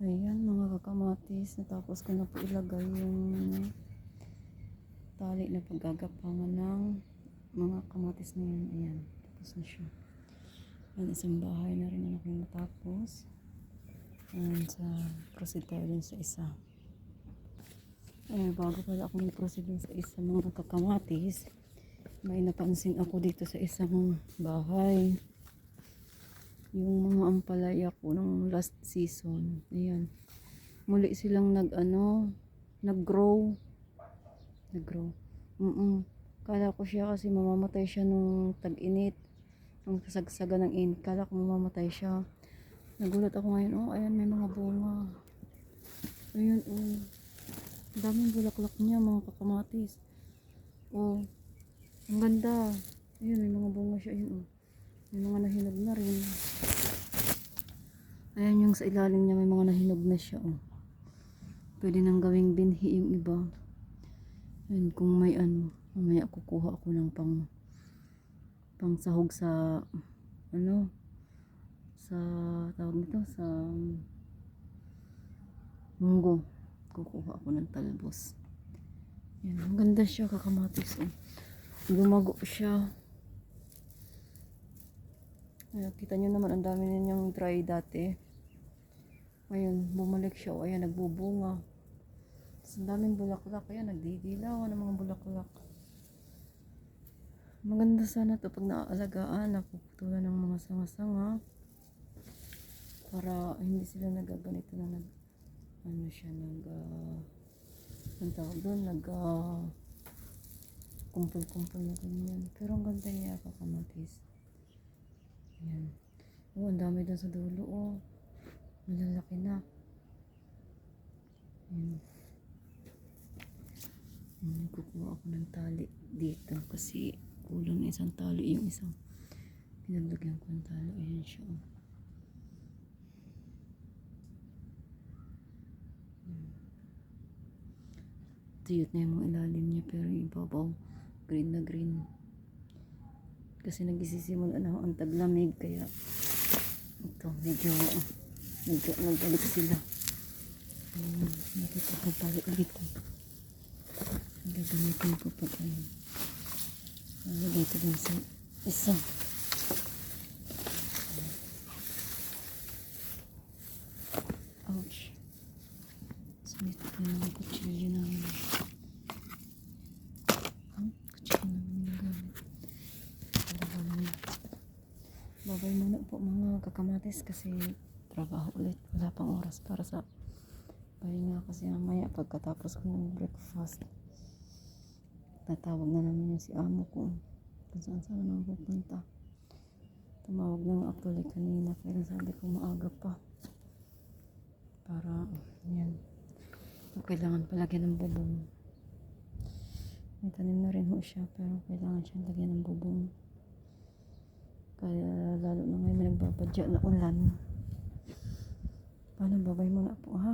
Ayan, mga kakamatis. Natapos ko na po ilagay yung tali na paggagapangan ng mga kamatis na yan. Ayan, tapos na siya. Ayan, isang bahay na rin ang aking natapos. Ayan, sa proceed tayo dun sa isa. Ayan, bago pala ako mag-proceed sa isa mga kakamatis, may napansin ako dito sa isang bahay yung mga ampalaya ko ng last season. Ayan. Muli silang nag ano, nag-grow. Nag-grow. Mm Kala ko siya kasi mamamatay siya nung tag-init. Nung kasagsaga ng init. Kala ko mamamatay siya. Nagulat ako ngayon, oh, ayan, may mga bunga. Ayun, oh. Ang daming bulaklak niya, mga kakamatis. Oh, ang ganda. Ayun, may mga bunga siya. Ayun, oh. May mga nahinog na rin. Ayan yung sa ilalim niya, may mga nahinog na siya. Oh. Pwede nang gawing binhi yung iba. Ayan, kung may ano, mamaya kukuha ako ng pang pang sahog sa ano sa tawag nito sa munggo kukuha ako ng talbos yan ang ganda siya kakamatis oh. lumago siya Ayan, kita nyo naman, ang dami niyang dry dati. Ngayon, bumalik siya. O, ayan, nagbubunga. Tapos, ang daming bulaklak. Ayan, nagdidilaw ng mga bulaklak. Maganda sana to pag naaalagaan, napuputulan ng mga sanga-sanga. Para hindi sila nagaganito na nag, ano siya, nag, uh, ang tawag doon, nag, uh, kumpul-kumpul na ganyan. Pero ang ganda niya, kakamatis. Ayan. Oh, ang dami doon sa dulo, oh. Malalaki na. Ayan. Ayan, kukuha ako ng tali dito kasi kulang na isang tali yung isang pinaglagyan ko ng tali. Ayan siya, oh. Ayan. Tuyot na yung ilalim niya pero yung ibabaw green na green kasi nagsisimula na ang taglamig kaya ito medyo nag nagbalik sila. Um, nakita ko pala ulit gagamitin ko pa tayo uh, dito din sa isa ouch sunit ko yung mga kutsilyo namin hmm? kutsilyo namin nagamit Babay muna po mga kakamatis kasi trabaho ulit. Wala pang oras para sa pahinga kasi mamaya pagkatapos ko ng breakfast tatawag na namin yung si amo ko kung saan saan naman pupunta. Tumawag lang actually kanina pero sabi ko maaga pa para yan kailangan palagyan ng bubong. May tanim na rin ho siya pero kailangan siyang lagyan ng bubong. Kaya nagbabadya na ulan. Paano babay mo na po ha?